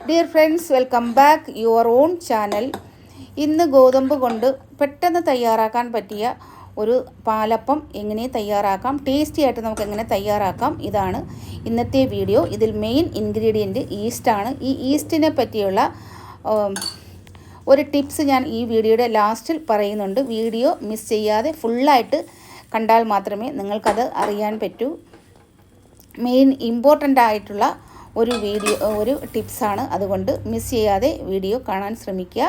Dear friends welcome back your own channel ഇന്ന് ഗോതമ്പ് കൊണ്ട് പെട്ടെന്ന് തയ്യാറാക്കാൻ പറ്റിയ ഒരു പാലപ്പം എങ്ങനെ തയ്യാറാക്കാം ടേസ്റ്റി ആയിട്ട് നമുക്ക് എങ്ങനെ തയ്യാറാക്കാം ഇതാണ് ഇന്നത്തെ വീഡിയോ ഇതിൽ മെയിൻ ഇൻഗ്രീഡിയന്റ് ഈസ്റ്റാണ് ഈ ഈസ്റ്റിനെ പറ്റിയുള്ള ഒരു ടിപ്സ് ഞാൻ ഈ വീഡിയോയുടെ ലാസ്റ്റിൽ പറയുന്നുണ്ട്. വീഡിയോ മിസ് ചെയ്യാതെ ഫുള്ളായിട്ട് കണ്ടാൽ മാത്രമേ നിങ്ങൾക്കത് അറിയാൻ പറ്റൂ. മെയിൻ ഇമ്പോർട്ടന്റ് ആയിട്ടുള്ള ഒരു വീഡിയോ ഒരു ടിപ്സാണ് അതുകൊണ്ട് മിസ് ചെയ്യാതെ വീഡിയോ കാണാൻ ശ്രമിക്കുക.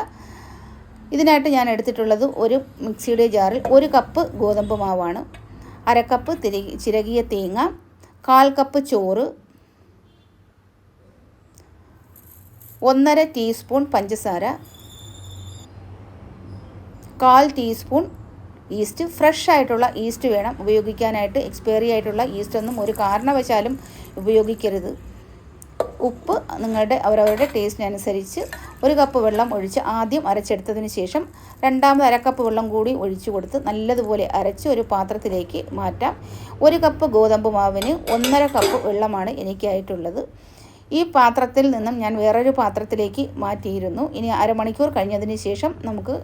ഇതിനായിട്ട് ഞാൻ എടുത്തിട്ടുള്ളത് ഒരു മിക്സിയുടെ ജാറിൽ ഒരു കപ്പ് ഗോതമ്പ് മാവാണ്. അരക്കപ്പ് കപ്പ് തിരി ചിരകിയ തേങ്ങ കാൽ കപ്പ് ചോറ് ഒന്നര ടീസ്പൂൺ പഞ്ചസാര കാൽ ടീസ്പൂൺ ഈസ്റ്റ്. ഫ്രഷ് ആയിട്ടുള്ള ഈസ്റ്റ് വേണം. ഉപയോഗിക്കാനായിട്ട് എക്സ്പയറി ആയിട്ടുള്ള ഈസ്റ്റ് ഒന്നും ഒരു കാരണവശാലും ഉപയോഗിക്കരുത്. ഉപ്പ് നിങ്ങളുടെ അവരവരുടെ ടേസ്റ്റിനനുസരിച്ച് ഒരു കപ്പ് വെള്ളം ഒഴിച്ച് ആദ്യം അരച്ചെടുത്തതിന് ശേഷം രണ്ടാമത് അരക്കപ്പ് കപ്പ് വെള്ളം കൂടി ഒഴിച്ചു കൊടുത്ത് നല്ലതുപോലെ അരച്ച് ഒരു പാത്രത്തിലേക്ക് മാറ്റാം. ഒരു കപ്പ് ഗോതമ്പ് മാവിന് ഒന്നര കപ്പ് വെള്ളമാണ് എനിക്കായിട്ടുള്ളത്. ഈ പാത്രത്തിൽ നിന്നും ഞാൻ വേറൊരു പാത്രത്തിലേക്ക് മാറ്റിയിരുന്നു. ഇനി അരമണിക്കൂർ കഴിഞ്ഞതിന് ശേഷം നമുക്ക്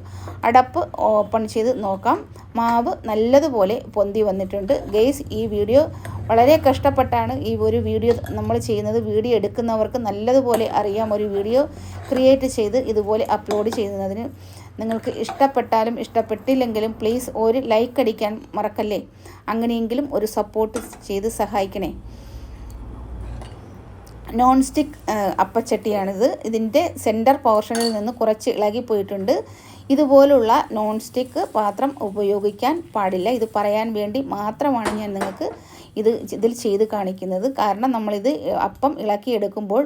അടപ്പ് ഓപ്പൺ ചെയ്ത് നോക്കാം. മാവ് നല്ലതുപോലെ പൊന്തി വന്നിട്ടുണ്ട്. ഗെയ്സ് ഈ വീഡിയോ വളരെ കഷ്ടപ്പെട്ടാണ് ഈ ഒരു വീഡിയോ നമ്മൾ ചെയ്യുന്നത്. വീഡിയോ എടുക്കുന്നവർക്ക് നല്ലതുപോലെ അറിയാം ഒരു വീഡിയോ ക്രിയേറ്റ് ചെയ്ത് ഇതുപോലെ അപ്ലോഡ് ചെയ്യുന്നതിന്. നിങ്ങൾക്ക് ഇഷ്ടപ്പെട്ടാലും ഇഷ്ടപ്പെട്ടില്ലെങ്കിലും പ്ലീസ് ഒരു ലൈക്ക് അടിക്കാൻ മറക്കല്ലേ? അങ്ങനെയെങ്കിലും ഒരു സപ്പോർട്ട് ചെയ്ത് സഹായിക്കണേ. നോൺ സ്റ്റിക്ക് അപ്പച്ചട്ടിയാണിത്. ഇതിന്റെ സെന്റർ പോർഷനിൽ നിന്ന് കുറച്ച് ഇളകിപ്പോയിട്ടുണ്ട് ഇതുപോലുള്ള നോൺ സ്റ്റിക്ക് പാത്രം ഉപയോഗിക്കാൻ പാടില്ല. ഇത് പറയാൻ വേണ്ടി മാത്രമാണ് ഞാൻ നിങ്ങൾക്ക് ഇത് ഇതിൽ ചെയ്ത് കാണിക്കുന്നത്. കാരണം നമ്മളിത് അപ്പം ഇളക്കിയെടുക്കുമ്പോൾ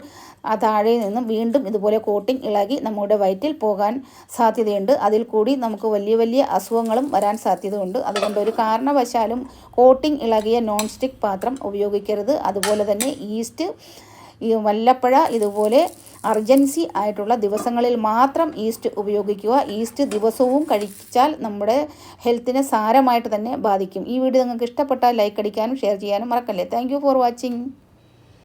ആ താഴെ നിന്നും വീണ്ടും ഇതുപോലെ കോട്ടിംഗ് ഇളകി നമ്മുടെ വയറ്റിൽ പോകാൻ സാധ്യതയുണ്ട്. അതിൽ കൂടി നമുക്ക് വലിയ വലിയ അസുഖങ്ങളും വരാൻ സാധ്യതയുണ്ട്. അതുകൊണ്ട് ഒരു കാരണവശാലും കോട്ടിംഗ് ഇളകിയ നോൺ സ്റ്റിക്ക് പാത്രം ഉപയോഗിക്കരുത്. അതുപോലെ തന്നെ ഈസ്റ്റ് ഈ വല്ലപ്പഴ ഇതുപോലെ അർജൻസി ആയിട്ടുള്ള ദിവസങ്ങളിൽ മാത്രം ഈസ്റ്റ് ഉപയോഗിക്കുക. ഈസ്റ്റ് ദിവസവും കഴിച്ചാൽ നമ്മുടെ ഹെൽത്തിനെ സാരമായിട്ട് തന്നെ ബാധിക്കും. ഈ വീഡിയോ നിങ്ങൾക്ക് ഇഷ്ടപ്പെട്ടാൽ ലൈക്ക് അടിക്കാനും ഷെയർ ചെയ്യാനും മറക്കല്ലേ. Thank for watching